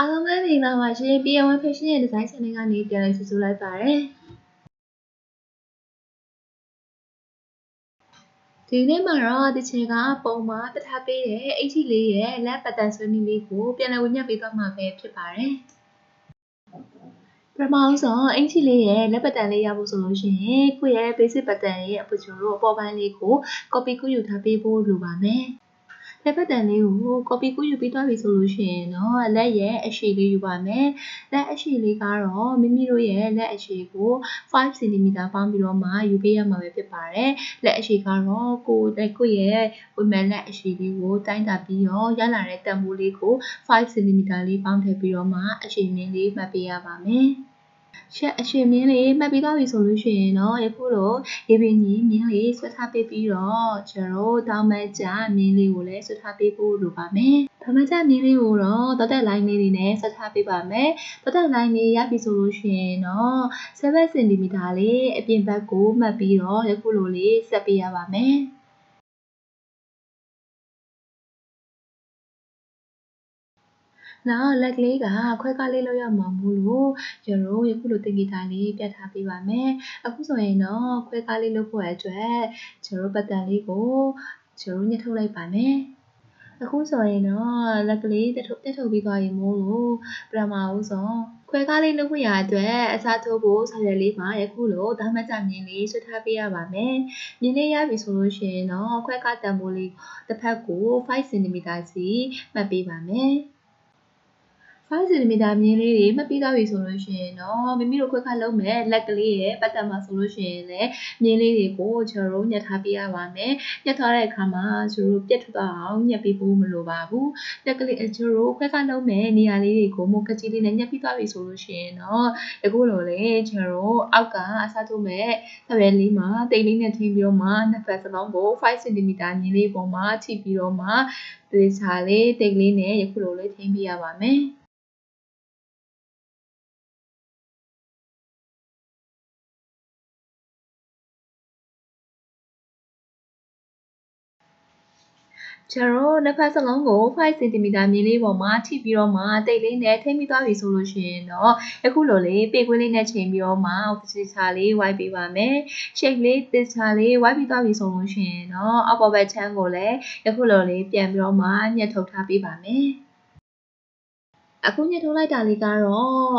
အားလုံးပဲမင်္ဂလာပါရှင် PM1 Fashion ရဲ့ design channel ကနေပြန်လည်ကြိုဆိုလိုက်ပါရစေဒီနေ့မှာတော့ဒီချေကပုံမှာတထားပေးတဲ့အင်ချီလေးရဲ့လက်ပတ်တန်ဆွေးနွေးလေးကိုပြန်လည်ဝင်ညက်ပေးသွားမှာပဲဖြစ်ပါတယ်ပထမဆုံးအင်ချီလေးရဲ့လက်ပတ်တန်လေးရဖို့ဆိုလို့ရှိရင်ကိုယ့်ရဲ့ basic ပတ်တန်ရဲ့အပူချိုတို့အပေါ်ပိုင်းလေးကို copy ကူးယူထားပေးဖို့လိုပါမယ် လက်ပတ်တန်လေးကို copy ကူးယူပြီးသွားပြီဆိုလို့ရှိရင်တော့လက်ရဲ့အရှိလေးယူပါမယ်လက်အရှိလေးကတော့မိမိတို့ရဲ့လက်အရှိကို5 cm ပေါင်းပြီးတော့မှယူပေးရမှာပဲဖြစ်ပါတယ်လက်အရှိကတော့ကိုယ်လက်ကိုယ့်ရဲ့ဝမလက်အရှိလေးကိုတိုင်းတာပြီးတော့ရလာတဲ့တန်ဖိုးလေးကို5 cm လေးပေါင်းထည့်ပြီးတော့မှအရှိမြင့်လေးမှတ်ပေးရပါမယ် ချက်အရှင်မြင်းလေးမှတ်ပြီးသွားပြီဆိုလို့ရှိရင်တော့ယခုလိုရေပင်ကြီးမြင်းလေးဆွတ်ထားပေးပြီးတော့ကျွန်တော်တောင်းမကြမြင်းလေးကိုလည်းဆွတ်ထားပေးဖို့လိုပါမယ်။တောင်းမကြမြင်းလေးကိုတော့တသက်လိုင်းလေးတွေနဲ့ဆွတ်ထားပေးပါမယ်။တသက်လိုင်းလေးရပြီဆိုလို့ရှိရင်တော့7 cm လေးအပြင်ဘက်ကိုမှတ်ပြီးတော့ယခုလိုလေးဆက်ပေးရပါမယ်။ နောက်လက်ကလေးကခွဲကားလေးလောက်ရမှာမို့လို့ကျွန်တော်ယခုလိုတင်ဂီတာလေးပြတ်ထားပေးပါမယ်အခုဆိုရင်တော့ခွဲကားလေးလုပ်ဖို့အတွက်ကျွန်တော်ပတ်တန်လေးကိုကျွန်တော်ညှစ်ထုတ်လိုက်ပါမယ်အခုဆိုရင်တော့လက်ကလေးတက်ထုတ်တက်ထုတ်ပြီးသွားရင်မို့လို့ပထမဦးဆုံးခွဲကားလေးလုပ်ဖို့ရအတွက်အစားထိုးဖို့ဆောင်ရွက်လေးမှာယခုလိုဒါမှတ်ကြမြင်လေးဆွတ်ထားပေးရပါမယ်။မြင်လေးရပြီဆိုလို့ရှိရင်တော့ခွဲကားတန်ဖိုးလေးတစ်ဖက်ကို5 cm စီမှတ်ပေးပါမယ်။ 5 cm မြင်းလေးတွေမှတ်ပြီးသားပြီဆိုလို့ရှိရင်တော့မိမိတို့ခွက်ခါလုံးမဲ့လက်ကလေးရဲ့ပတ်သက်မှာဆိုလို့ရှိရင်လည်းမြင်းလေးတွေကိုကျွန်တော်တို့ညှက်ထားပေးရပါမယ်ညှက်ထားတဲ့အခါမှာကျွန်တော်တို့ပြတ်ထွက်သွားအောင်ညှက်ပေးဖို့မလိုပါဘူးလက်ကလေးကျွန်တော်တို့ခွက်ခါလုံးမဲ့နေရာလေးတွေကိုမကကြီးလေးနဲ့ညှက်ပြီးသွားပြီဆိုလို့ရှိရင်တော့အခုလိုလေကျွန်တော်တို့အောက်ကအစားထိုးမဲ့သဘယ်လေးမှာတိတ်လေးနဲ့ထင်းပြီးတော့မှနှစ်ဖက်စလုံးကို5 cm မြင်းလေးပုံမှာထိပြီးတော့မှဒီချာလေးတိတ်လေးနဲ့ယခုလိုလေးထင်းပြရပါမယ် ကျတော့နှစ်ဖက်စလုံးကို5 cm မြင်းလေးပေါ်မှာထိပြီးတော့မှတိတ်လေးနဲ့ထိမ့်ပြီးသွားပြီဆိုလို့ရှိရင်တော့အခုလိုလေးပေကွင်းလေးနဲ့ချိန်ပြီးတော့မှတစ်ချာလေးဝိုက်ပေးပါမယ်။ shake လေးတစ်ချာလေးဝိုက်ပြီးသွားပြီဆိုလို့ရှိရင်တော့အောက်ပေါ်ဘက်ချမ်းကိုလည်းအခုလိုလေးပြန်ပြီးတော့မှညှက်ထုတ်ထားပေးပါမယ်။အခုညှစ်ထုတ်လိုက်တာလေးကတော့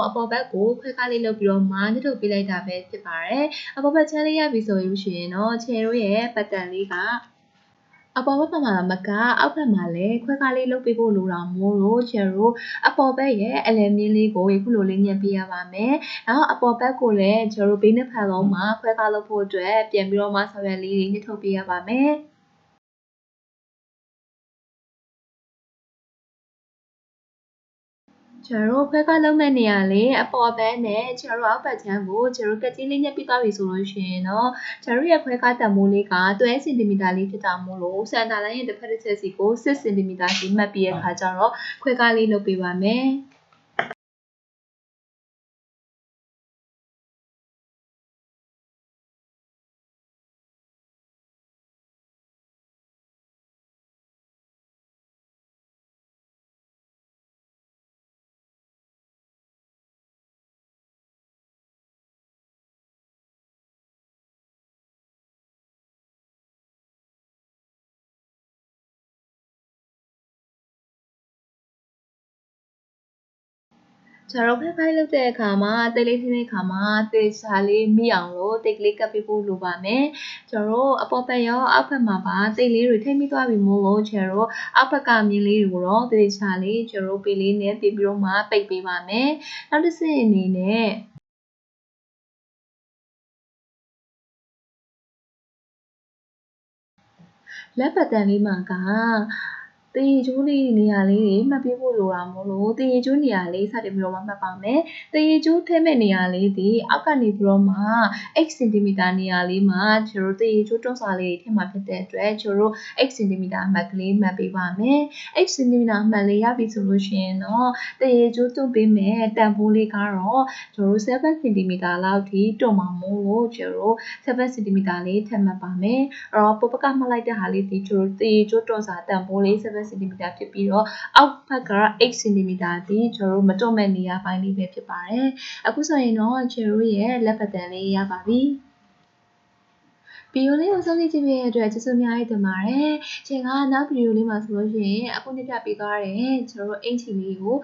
အပေါ်ဘက်ကိုခွဲကားလေးလုပ်ပြီးတော့မှညှစ်ထုတ်ပေးလိုက်တာပဲဖြစ်ပါတယ်။အပေါ်ဘက်ချမ်းလေးရပြီဆိုလို့ရှိရင်တော့ခြေတို့ရဲ့ပတ်တန်လေးက အပေါ်ဘက်မှာမကအောက်ဘက်မှာလည်းခွဲကားလေးလုပ်ပေးဖို့လိုတာမို့လို့ကျတို့အပေါ်ဘက်ရဲ့အလယ်မြင်းလေးကိုခုလိုလေးညှက်ပေးရပါမယ်။နောက်အပေါ်ဘက်ကိုလည်းကျတို့ဘေးနှစ်ဖက်လုံးမှာခွဲကားလုပ်ဖို့အတွက်ပြန်ပြီးတော့မှဆောင်ရွက်လေးတွေညှစ်ထုတ်ပေးရပါမယ်။ ကျွန်တော်တို့ဘက်ကလုံးမဲ့နေရလေအပေါ်ဘက်နဲ့ကျွန်တော်တို့အောက်ဘက်ချမ်းကိုကျွန်တော်ကကြီးလေးညှက်ပြီးသွားပြီဆိုလို့ရှိရင်တော့ကျွန်တော်ရဲ့ခွဲကားတန်မိုးလေးက12 cm လေးဖြစ်တာမို့လို့စန်တာလိုင်းရဲ့တစ်ဖက်တစ်ချက်စီကို6 cm စီမှတ်ပြီးရခါကျတော့ခွဲကားလေးလုပ်ပေးပါမယ်။ ကျွန်တော်ဖက်ဖိုက်လုပ်တဲ့အခါမှာတိတ်လေးထင်းတဲ့အခါမှာတေချာလေးမိအောင်လို့တိတ်ကလေးကပ်ပေးဖို့လိုပါမယ်ကျွန်တော်အပေါ်ဘက်ရောအောက်ဘက်မှာပါတိတ်လေးတွေထိမိသွားပြီမို့လို့ကျွန်တော်အောက်ဘက်ကမြင်းလေးတွေကိုတော့တေချာလေးကျွန်တော်ပေးလေးနဲ့ပြပြီးတော့မှပိတ်ပေးပါမယ်နောက်တစ်ဆင့်အနေနဲ့လက်ပတ်တန်လေးမှာက တေရီကျိုးလေးနေရာလေးတွေမှတ်ပေးဖို့လိုတာမို့လို့တေရီကျိုးနေရာလေးစတင်ပြီးတော့မှမှတ်ပါမယ်။တေရီကျိုးထဲမဲ့နေရာလေးဒီအောက်ကနေပြီးတော့မှ8 cm နေရာလေးမှာကျွန်တော်တေရီကျိုးတွန်းစာလေးထဲမှာဖြစ်တဲ့အတွက်ကျွန်တော်8 cm အမှတ်ကလေးမှတ်ပေးပါမယ်။8 cm အမှတ်လေးရပြီဆိုလို့ရှိရင်တော့တေရီကျိုးတွန်းပေးမယ်တန်ဖိုးလေးကတော့ကျွန်တော်7 cm လောက်ထိတွန်းမှာမို့လို့ကျွန်တော်7 cm လေးထပ်မှတ်ပါမယ်။အဲ့တော့ပုပ္ပကမှတ်လိုက်တဲ့ဟာလေးဒီကျွန်တော်တေရီကျိုးတွန်းစာတန်ဖိုးလေး7 cm ဖြစ်ပြီးတော့အောက်ဘက်က8 cm ဒီကျွန်တော်တို့မတွတ်မဲ့နေရာပိုင်းလေးပဲဖြစ်ပါတယ်အခုဆိုရင်တော့ကျွန်တော်တို့ရဲ့လက်ပတ်တန်လေးရပါပြီဗီဒီယိုလေးကိုစောင့်ကြည့်ကြည့်ပေးတဲ့အတွက်ကျေးဇူးအများကြီးတင်ပါတယ်။ချိန်ကနောက်ဗီဒီယိုလေးမှာဆိုလို့ရှိရင်အခုနှစ်ပြပေးသွားတဲ့ကျွန်တော်တို့အင်ချီလေးကို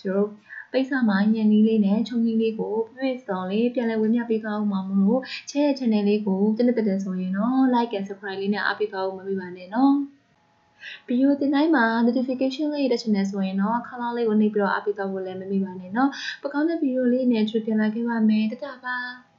ကျွန်တော်တို့ပိတ်စာမှာညံနည်းလေးနဲ့ချုံနည်းလေးကိုပြည့်စုံလေးပြန်လည်ဝင်မြပေးသွားအောင်ပါမလို့ချဲ့ရဲ့ channel လေးကိုတင်းတက်တက်ဆိုရင်တော့ like and subscribe လေးနဲ့အားပေးသွားဖို့မမေ့ပါနဲ့နော် ဗီဒီယိုတင်တိုင်းမှာ notification လေးရတဲ့ channel ဆိုရင်တော့ခါလောက်လေးကိုနှိပ်ပြီးတော့အားပေးသွားဖို့လည်းမမေ့ပါနဲ့နော်ပကောင်းတဲ့ဗီဒီယိုလေးနဲ့ကြိုတင်လာခဲ့ပါမယ်တတပါ